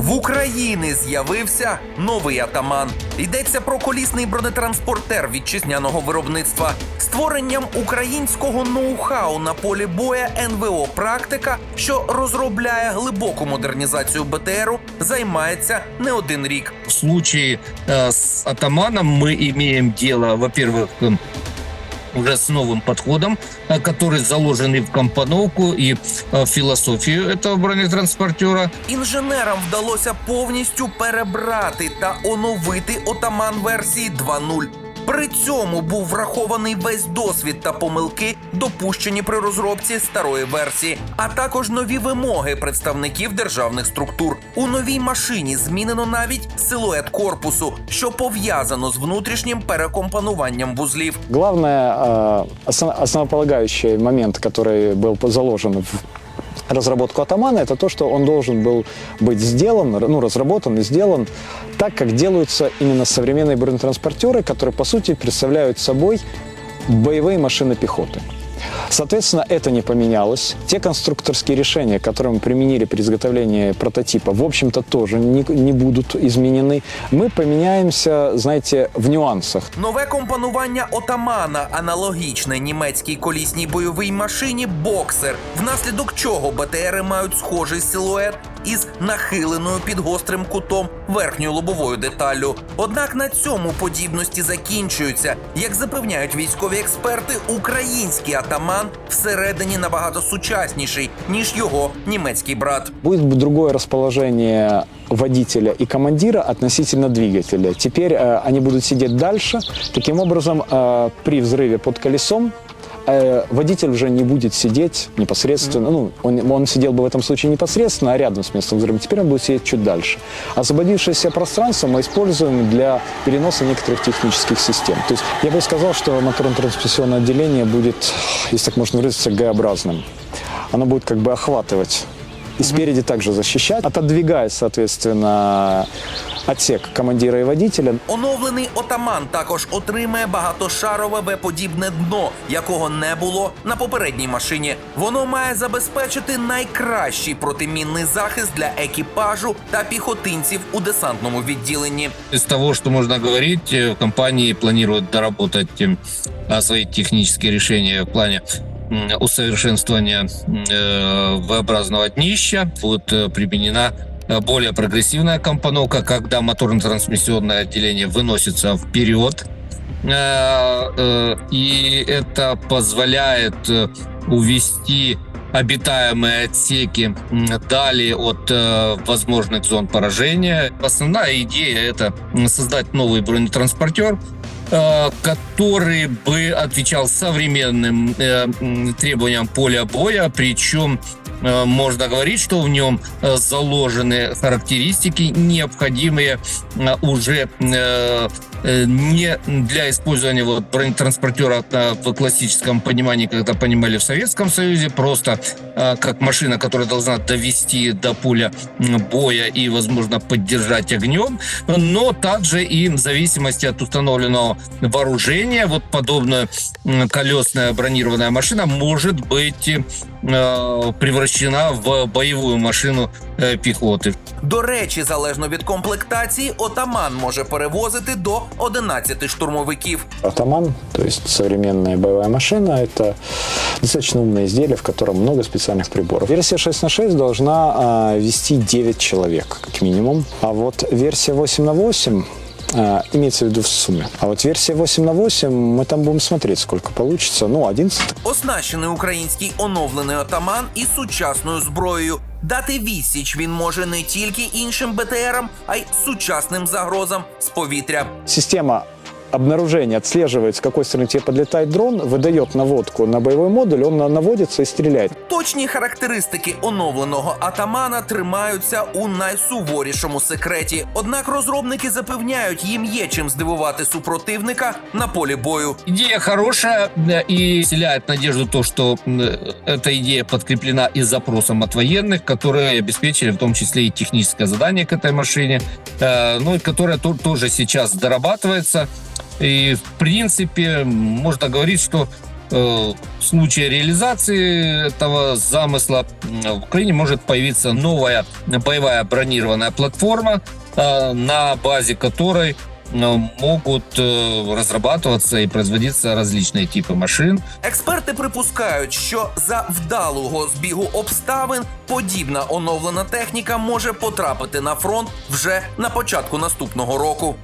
В Україні з'явився новий атаман. Йдеться про колісний бронетранспортер вітчизняного виробництва. Створенням українського ноу-хау на полі боя НВО практика, що розробляє глибоку модернізацію БТРу, займається не один рік. В случае э, с атаманом мы имеем дело, во-первых, м, уже с новым подходом, э, который заложен и в компоновку, и э, в философию этого бронетранспортера. Інженерам вдалося повністю перебрати та оновити отаман версії 2.0. При цьому був врахований весь досвід та помилки, допущені при розробці старої версії, а також нові вимоги представників державних структур. У новій машині змінено навіть силует корпусу, що пов'язано з внутрішнім перекомпонуванням вузлів. Главное, э, основ- основополагающий момент, который был заложен в разработку атамана, это то, что он должен был быть сделан, ну, разработан и сделан так, как делаются именно современные бронетранспортеры, которые, по сути, представляют собой боевые машины пехоты. Соответственно, это не поменялось. Те конструкторские решения, которые мы применили при изготовлении прототипа, в общем-то, тоже не, не будут изменены. Мы поменяемся, знаете, в нюансах. Нове компонування отамана аналогічне німецькій колісній бойовій машині боксер, внаслідок чого БТРи мають схожий силует із нахиленою під гострим кутом верхньою лобовою деталлю. Однак на цьому подібності закінчуються. Як запевняють військові експерти, український атаман всередині набагато сучасніший ніж його німецький брат. Будет другое расположение водителя и командира относительно двигателя. Теперь э, они будут сидеть дальше. Таким образом, э, при взрыве под колесом э, водитель уже не будет сидеть непосредственно, ну, он, он сидел бы в этом случае непосредственно, а рядом с местом взрыва. Теперь он будет сидеть чуть дальше. Освободившееся пространство мы используем для переноса некоторых технических систем. То есть я бы сказал, что моторно-трансмиссионное отделение будет, если так можно выразиться, Г-образным. Оно будет как бы охватывать и спереди также защищать, отодвигая, соответственно, отсек командира и водителя. Оновлений отаман також отримає багатошарове В-подібне дно, якого не було на попередній машині. Воно має забезпечити найкращий протимінний захист для екіпажу та піхотинців у десантному відділенні. Из того, что можно говорить, э, компании планируют доработать э, а, свои технические решения в плане м, усовершенствования м, э, V-образного днища. Будет э, применена э, более прогрессивная компоновка, когда моторно-трансмиссионное отделение выносится вперед. Э, э, И это позволяет э, увести обитаемые отсеки далее от э, возможных зон поражения. Основная идея это создать новый бронетранспортер, э, который бы отвечал современным э, требованиям поля боя, причем э, можно говорить, что в нем э, заложены характеристики, необходимые э, уже э, э, не для использования вот бронетранспортера э, в классическом понимании, когда понимали в Советском Союзе, просто э, как машина, которая должна довести до поля боя и, возможно, поддержать огнем, но также и в зависимости от установленного вооружения, вот подобная колесная бронированная машина может быть э, превращена в боевую машину э, пехоты. До речі, залежно від комплектації, отаман може перевозити до 11 штурмовиків. Атаман, то есть современная боевая машина, это достаточно умное изделие, в котором много специальных приборов. Версия 6 на 6 должна а, вести 9 человек, как минимум. А вот версия 8 на 8 а, имеется в виду в сумме. А вот версия 8 на 8, мы там будем смотреть, сколько получится. Ну, 11 Оснащений український оновлений отаман із сучасною зброєю. Дати відсіч він може не тільки іншим БТРам, а й сучасним загрозам з повітря. Система обнаружения отслеживает, с какой стороны тебе подлетает дрон, выдает наводку на боевой модуль, он на- наводится и стреляет. Точні характеристики оновленого атамана тримаються у найсуворішому секреті. Однак розробники запевняють, їм є чим здивувати супротивника на полі бою. Идея хорошая да, и вселяет надежду то, что м, эта идея подкреплена и запросом от военных, которые обеспечили в том числе и техническое задание к этой машине, э, ну и которая то- тоже сейчас дорабатывается. И в принципе можно говорить, что э, в случае реализации этого замысла м, в Украине может появиться новая боевая бронированная платформа, э, на базе которой э, могут э, разрабатываться и производиться различные типы машин. Експерти припускають, що за вдалого збігу обставин подібна оновлена техніка може потрапити на фронт вже на початку наступного року.